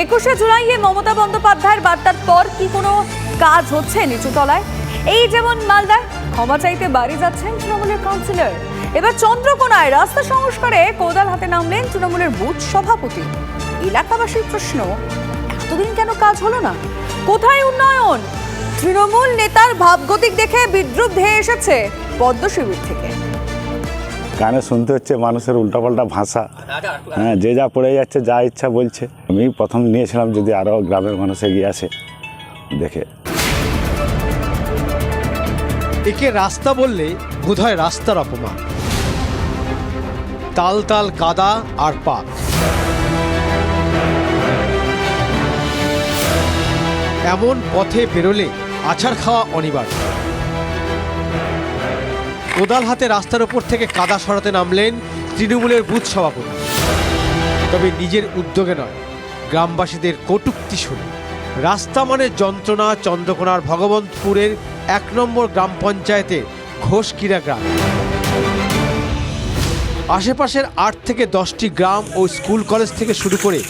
একুশে জুলাইয়ে মমতা বন্দ্যোপাধ্যায়ের বার্তার পর কি কোনো কাজ হচ্ছে নিচুতলায় এই যেমন মালদায় ক্ষমা চাইতে বাড়ি যাচ্ছেন তৃণমূলের কাউন্সিলর। এবার চন্দ্রকোনায় রাস্তা সংস্কারে কোদাল হাতে নামলেন তৃণমূলের বুথ সভাপতি। এলাকাবাসীর প্রশ্ন, এতদিন কেন কাজ হলো না? কোথায় উন্নয়ন? তৃণমূল নেতার ভাবগতিক দেখে বিদ্রুপ ধেয়ে এসেছে পদ্ম শিবির থেকে। কানে শুনতে হচ্ছে মানুষের উল্টাপাল্টা ভাষা। হ্যাঁ যে যা পড়ে যাচ্ছে যা ইচ্ছা বলছে। আমি প্রথম নিয়েছিলাম যদি আরও গ্রামের মানুষ এগিয়ে আসে দেখে। একে রাস্তা বললে বোধহয় রাস্তার অপমান। তাল তাল কাদা আর পাক। এমন পথে বেরোলে আছাড় খাওয়া অনিবার্য। কোদাল হাতে রাস্তার ওপর থেকে কাদা সরাতে নামলেন তৃণমূলের বুথ সভাপতি। তবে নিজের উদ্যোগে নয়, গ্রামবাসীদের কটুক্তি শুনে। রাস্তা মানে যন্ত্রণা চন্দ্রকোনার ভগবন্তপুরের এক নম্বর গ্রাম পঞ্চায়েতে ঘোষকিরা গ্রাম। আশেপাশের আট থেকে দশটি গ্রাম ও স্কুল কলেজ থেকে শুরু করে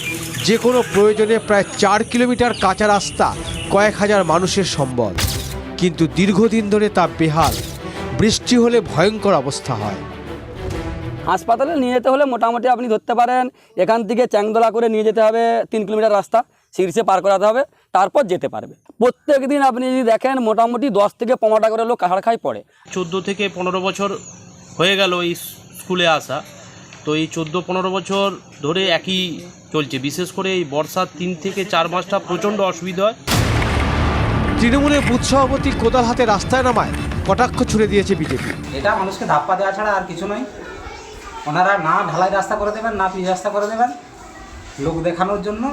যে কোনো প্রয়োজনে প্রায় চার কিলোমিটার কাঁচা রাস্তা, কয়েক হাজার মানুষের সম্বল। কিন্তু দীর্ঘদিন ধরে তা বেহাল। বৃষ্টি হলে ভয়ঙ্কর অবস্থা হয়। হাসপাতালে নিয়ে যেতে হলে মোটামুটি আপনি ধরতে পারেন এখান থেকে চ্যাংদোলা করে নিয়ে যেতে হবে তিন কিলোমিটার রাস্তা শীর্ষে পার করাতে হবে তারপর যেতে পারবে। প্রত্যেক দিন আপনি যদি দেখেন মোটামুটি দশ থেকে পনেরোটা করে লোক কাহার খাই পড়ে। চোদ্দ থেকে পনেরো বছর হয়ে গেল এই স্কুলে আসা। তো এই চোদ্দ পনেরো বছর ধরে একই চলছে। বিশেষ করে এই বর্ষার তিন থেকে চার মাসটা প্রচণ্ড অসুবিধা হয়। তৃণমূলের বুথ সভাপতি কোদাল হাতে রাস্তায় নামায়। কটাক্ষ ছুড়ে দিয়েছে বিজেপি। এটা মানুষকে ধাপ্পা দেওয়া ছাড়া আর কিছু নয়। ওনারা না ঢালাই রাস্তা করে দেবেন না পিচ রাস্তা করে দেবেন। লোক দেখানোর জন্য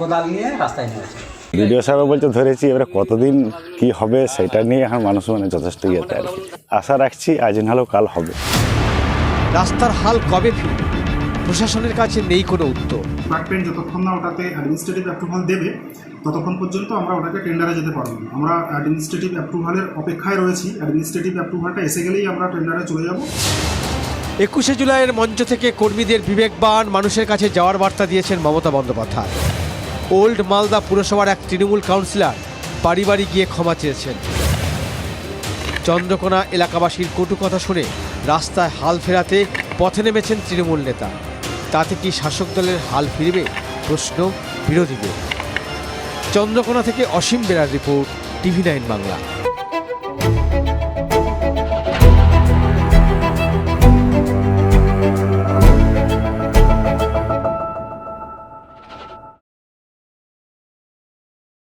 কোদাল নিয়ে রাস্তায় নেমেছে। ভিডিও সাহেব বলছে ধরেছি এবারে কতদিন কি হবে সেটা নিয়ে এখন মানুষ মানে যথেষ্ট ইয়েতে আর কি। আশা রাখছি আজ নাহলেও কাল হবে। রাস্তার হাল কবে ফিরবে? প্রশাসনের কাছে নেই কোনো উত্তর। ডিপার্টমেন্ট যতক্ষণ না ওটাতে অ্যাডমিনিস্ট্রেটিভ অ্যাপ্রুভাল দেবে ততক্ষণ পর্যন্ত আমরা ওটাকে টেন্ডারে যেতে পারব না। আমরা অ্যাডমিনিস্ট্রেটিভ অ্যাপ্রুভালের অপেক্ষায় রয়েছি। অ্যাডমিনিস্ট্রেটিভ অ্যাপ্রুভালটা এসে গেলেই আমরা টেন্ডারে চলে যাব। একুশে জুলাইয়ের মঞ্চ থেকে কর্মীদের বিবেকবান, মানুষের কাছে যাওয়ার বার্তা দিয়েছেন মমতা বন্দ্যোপাধ্যায়। ওল্ড মালদা পুরসভার এক তৃণমূল কাউন্সিলর বাড়ি বাড়ি গিয়ে ক্ষমা চেয়েছেন। চন্দ্রকোনা এলাকাবাসীর কটু কথা শুনে রাস্তায় হাল ফেরাতে পথে নেমেছেন তৃণমূল নেতা। তাতে কি শাসক দলের হাল ফিরবে? প্রশ্ন বিরোধীদের। চন্দ্রকোনা থেকে অসীম বেড়ার রিপোর্ট টিভি নাইন বাংলা।